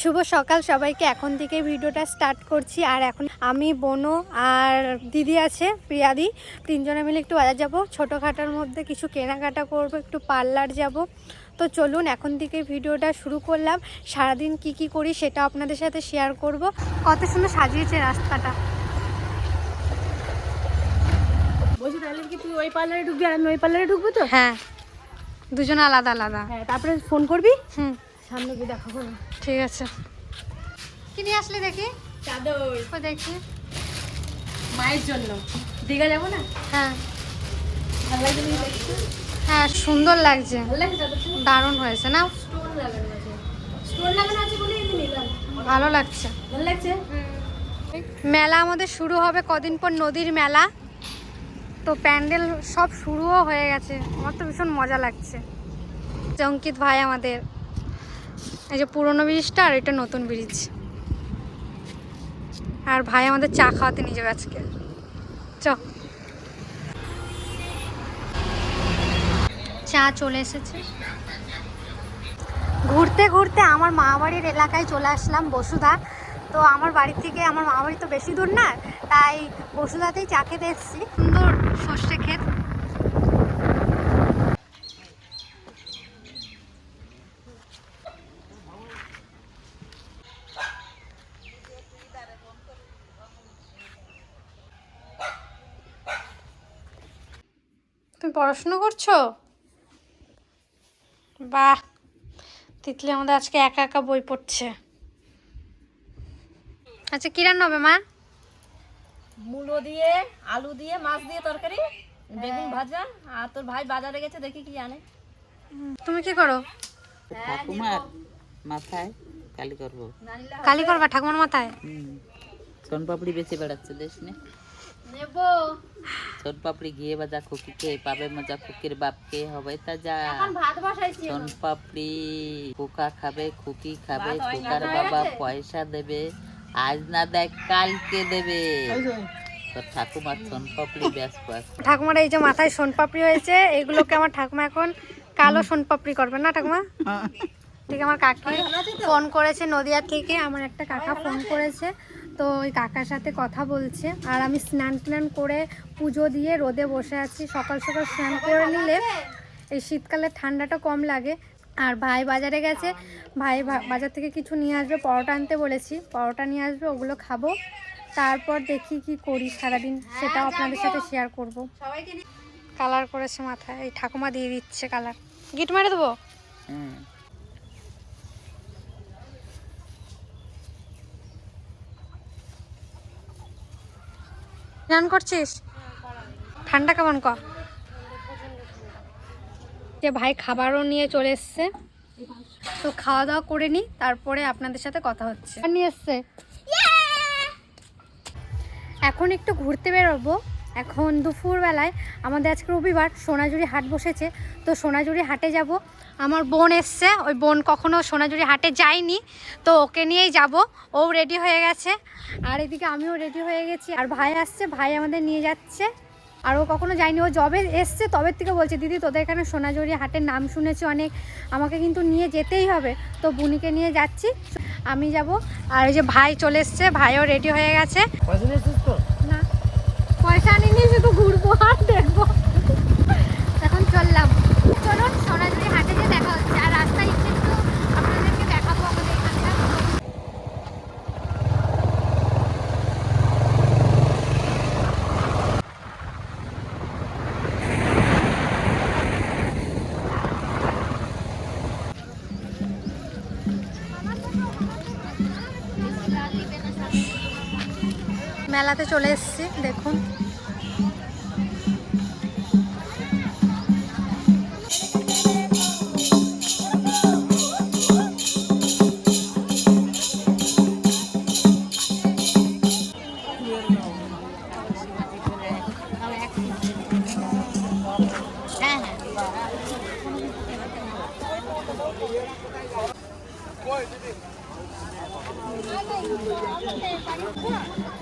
শুভ সকাল সবাইকে। এখন থেকে ভিডিওটা স্টার্ট করছি। আর এখন আমি বোনো আর দিদি আছে প্রিয়াদি। তিনজনে মিলে একটু বাজার যাব। ছোটোখাটার মধ্যে কিছু কেনাকাটা করব একটু পার্লার যাব। তো চলুন এখন থেকে ভিডিওটা শুরু করলাম। সারাদিন কি কি করি সেটা আপনাদের সাথে শেয়ার করব। কত সুন্দর সাজিয়েছে রাস্তাটা। বলছি তাহলে কি তুই ওই পার্লারে ঢুকবি আর আমি ওই পার্লারে ঢুকবো তো? হ্যাঁ দুজন আলাদা আলাদা। হ্যাঁ তারপরে ফোন করবি? হুম। সামনে গিয়ে দেখাবো না ঠিক আছে। কি নিয়ে আসলে দেখি? চাদর। ও দেখি। মায়ের জন্য। দীঘা যাব না? হ্যাঁ। ভালো লাগছে হ্যাঁ সুন্দর লাগছে। দারুণ হয়েছে না? ভালো লাগছে। ভালো লাগছে? মেলা আমাদের শুরু হবে কদিন পর নদীর মেলা। তো প্যান্ডেল সব শুরুও হয়ে গেছে। আমার তো ভীষণ মজা লাগছে। যে অঙ্কিত ভাই আমাদের। এই যে পুরনো ব্রিজটা আর এটা নতুন ব্রিজ আর ভাই আমাদের চা খাওয়াতে নিয়ে যাবে আজকে। চ। চা চলে এসেছে। ঘুরতে ঘুরতে আমার মা বাড়ির এলাকায় চলে আসলাম বসুধা। তো আমার বাড়ি থেকে, আমার মা বাড়ি তো বেশি দূর না, তাই বসুধাতেই চা খেতে এসেছি। সুন্দর সর্ষে ক্ষেত তুমি পড়াশুনো করছ? বাহ তিতলি আমাদের আজকে একা একা বই পড়ছে। আচ্ছা কি রান্না হবে মা? মূলো দিয়ে আলু দিয়ে মাছ দিয়ে তরকারি বেগুন ভাজা আর তোর ভাই বাজারে গেছে দেখি কি আনে। তুমি কি করো? ঠাকুমার মাথায় কালি করব। কালি করবা ঠাকুমার মাথায়? সোন পাপড়ি বেঁচে বেড়াচ্ছে দেশ নে। নেব। সোন পাপড়ি ঘিয়ে বাজা খুকিকে পাবে মজা খুকির বাপকে হবে তা যা। ভাত বসাইছি সোন পাপড়ি খোকা খাবে খুকি খাবে খোকার বাবা পয়সা দেবে আজ না দেখ কালকে দেবে। ঠাকুমার সোন পাপড়ি ব্যস্ত ঠাকুমার এই যে মাথায় সোনপাপড়ি হয়েছে এগুলোকে আমার ঠাকুমা এখন কালো সোনপাপড়ি করবে না ঠাকুমা? ঠিক আমার কাকি ফোন করেছে নদিয়া থেকে আমার একটা কাকা ফোন করেছে। তো ওই কাকার সাথে কথা বলছে। আর আমি স্নান টান করে পুজো দিয়ে রোদে বসে আছি। সকাল সকাল স্নান করে নিলে এই শীতকালে ঠান্ডাটা কম লাগে। আর ভাই বাজারে গেছে। ভাই বাজার থেকে কিছু নিয়ে আসবে। পরোটা আনতে বলেছি। পরোটা নিয়ে আসবে ওগুলো খাব। তারপর দেখি কি করি সারাদিন। সেটাও আপনাদের সাথে শেয়ার করব। কালার করেছে মাথায়। এই ঠাকুমা দিয়ে দিচ্ছে কালার গিট মেরে দেবো? হুম। স্নান করছিস? ঠান্ডা কেমন ক? যে ভাই খাবারও নিয়ে চলে এসছে। তো খাওয়া দাওয়া করে নি তারপরে আপনাদের সাথে কথা হচ্ছে। নিয়ে এসছে। এখন একটু ঘুরতে বেরোবো। এখন দুপুরবেলায় আমাদের আজকে রবিবার, সোনাঝুরি হাট বসেছে। তো সোনাঝুরি হাটে যাব। আমার বোন এসছে, ওই বোন কখনো সোনাঝুরি হাটে যায়নি। তো ওকে নিয়েই যাব। ও রেডি হয়ে গেছে। আর এদিকে আমিও রেডি হয়ে গেছি। আর ভাই আসছে, ভাই আমাদের নিয়ে যাচ্ছে। আর ও কখনো যায়নি। ও জবে এসছে তবে থেকে বলছে, দিদি, তোদের এখানে সোনাঝুরি হাটের নাম শুনেছি অনেক। আমাকে কিন্তু নিয়ে যেতেই হবে। তো বুনিকে নিয়ে যাচ্ছি। আমি যাব। আর ওই যে ভাই চলে এসছে, ভাইও রেডি হয়ে গেছে। পয়সা আনিনি শুধু ঘুরবো আর দেখব। এখন চললাম। চলুন, সোনাঝুরি হাটে গিয়ে দেখা হচ্ছে। আর রাস্তায় একটু আপনাদেরকে দেখাবো আমাদের এখানটা মেলাতে চলে এসেছি। দেখুন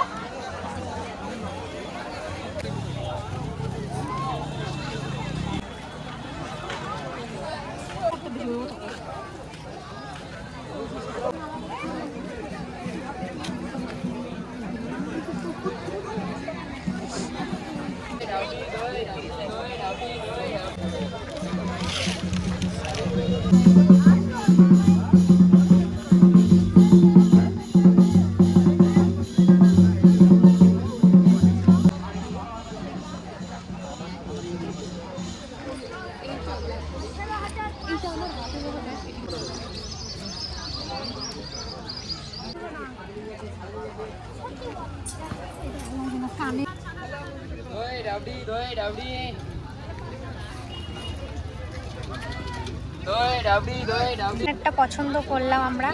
একটা পছন্দ করলাম আমরা।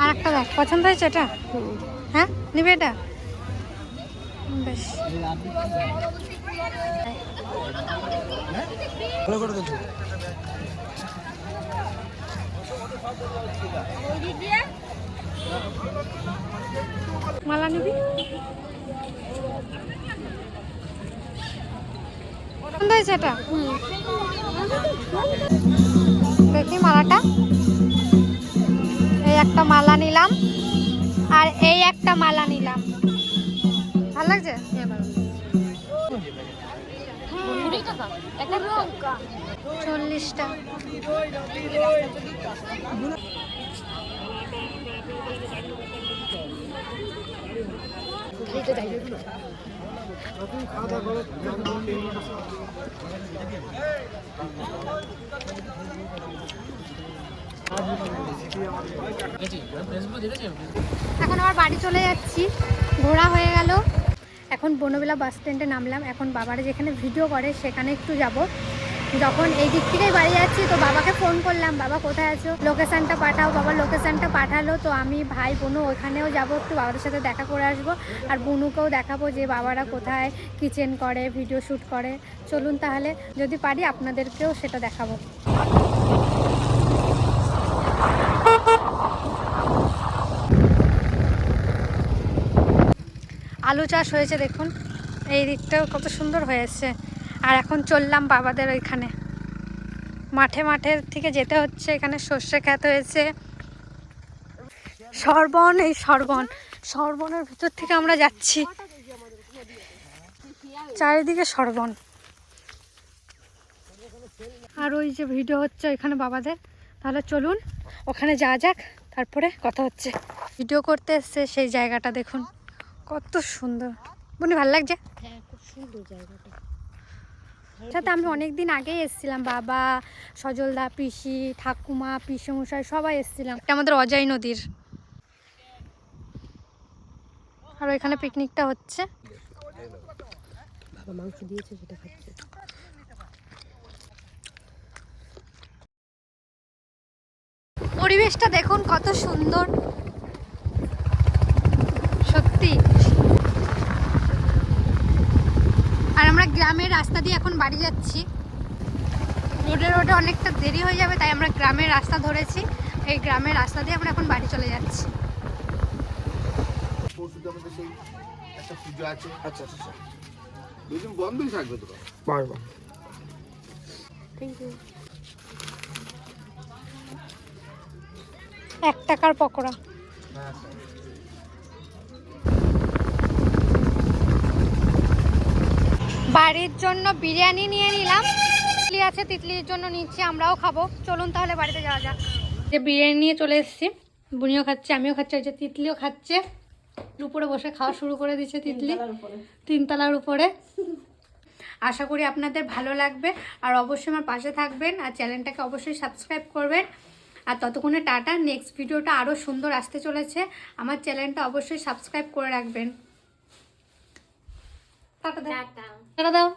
আর একটা দেখ পছন্দ হয়েছে এটা? হ্যাঁ? নিবে এটা? বেশ। মালা নিবি? পছন্দ হয়েছে এটা? দেখি মালাটা। এই একটা মালা নিলাম আর এই একটা মালা নিলাম। ভালো লাগছে? চল্লিশটা। এখন আমার বাড়ি চলে যাচ্ছি। ঘোরা হয়ে গেল। এখন বনবেলা বাস স্ট্যান্ডে নামলাম। এখন বাবার যেখানে ভিডিও করে, সেখানে একটু যাব। যখন এই দিক থেকেই বাড়ি যাচ্ছি, তো বাবাকে ফোন করলাম, বাবা, কোথায় আছো? লোকেশানটা পাঠাও বাবা লোকেশানটা পাঠালো। তো আমি, ভাই বোনু ওখানেও যাব, একটু বাবাদের সাথে দেখা করে আসব। আর বোনুকেও দেখাবো যে বাবারা কোথায় কিচেন করে ভিডিও শ্যুট করে। চলুন তাহলে, যদি পারি আপনাদেরকেও সেটা দেখাবো। আলু চাষ হয়েছে, দেখুন। এই দিকটাও কত সুন্দর হয়েছে। আর এখন চললাম বাবাদের ওইখানে। মাঠে মাঠের থেকে যেতে হচ্ছে, এখানে সর্ষে ক্ষেত হয়েছে। সর্বন এই সর্বন সর্বনের ভিতর থেকে আমরা যাচ্ছি। চারিদিকে সর্বন আর ওই যে ভিডিও হচ্ছে ওইখানে বাবাদের। তাহলে চলুন, ওখানে যাওয়া যাক, তারপরে কথা হচ্ছে। ভিডিও করতে এসছে সেই জায়গাটা দেখুন। কত সুন্দর। বুনি, ভালো লাগছে? সাথে আমি অনেক দিন আগেই এসেছিলাম বাবা সজলদা পিসি ঠাকুমা পিসি মশাই সবাই এসেছিলাম। এটা আমাদের অজয় নদীর। আর ওইখানে পিকনিকটা হচ্ছে। পরিবেশটা দেখুন কত সুন্দর সত্যি আর আমরা গ্রামের রাস্তা দিয়ে এখন বাড়ি যাচ্ছি। রোডে রোডে অনেকটা দেরি হয়ে যাবে তাই আমরা গ্রামের রাস্তা ধরেছি। এই গ্রামের রাস্তা দিয়ে আমরা এখন বাড়ি চলে যাচ্ছি। এক টাকার সেই একটা পুজো আছে আচ্ছা আচ্ছা দুদিন বন্ধই থাকবে তো পারব এক টাকার পকোড়া বাড়ির জন্য বিরিয়ানি নিয়ে নিলাম। তিতলি আছে তিতলির জন্য নিচ্ছি আমরাও খাব। চলুন তাহলে বাড়িতে যাওয়া যাক। যে বিরিয়ানি নিয়ে চলে এসেছি বুনিও খাচ্ছে আমিও খাচ্ছি ওই যে তিতলিও খাচ্ছে। উপরে বসে খাওয়া শুরু করে দিচ্ছে তিতলি। তিনতলার উপরে। আশা করি আপনাদের ভালো লাগবে। আর অবশ্যই আমার পাশে থাকবেন আর চ্যানেলটাকে অবশ্যই সাবস্ক্রাইব করবেন। আর ততক্ষণে টাটা নেক্সট ভিডিওটা আরও সুন্দর আসতে চলেছে। আমার চ্যানেলটা অবশ্যই সাবস্ক্রাইব করে রাখবেন। টাটা দাও টাটা দাও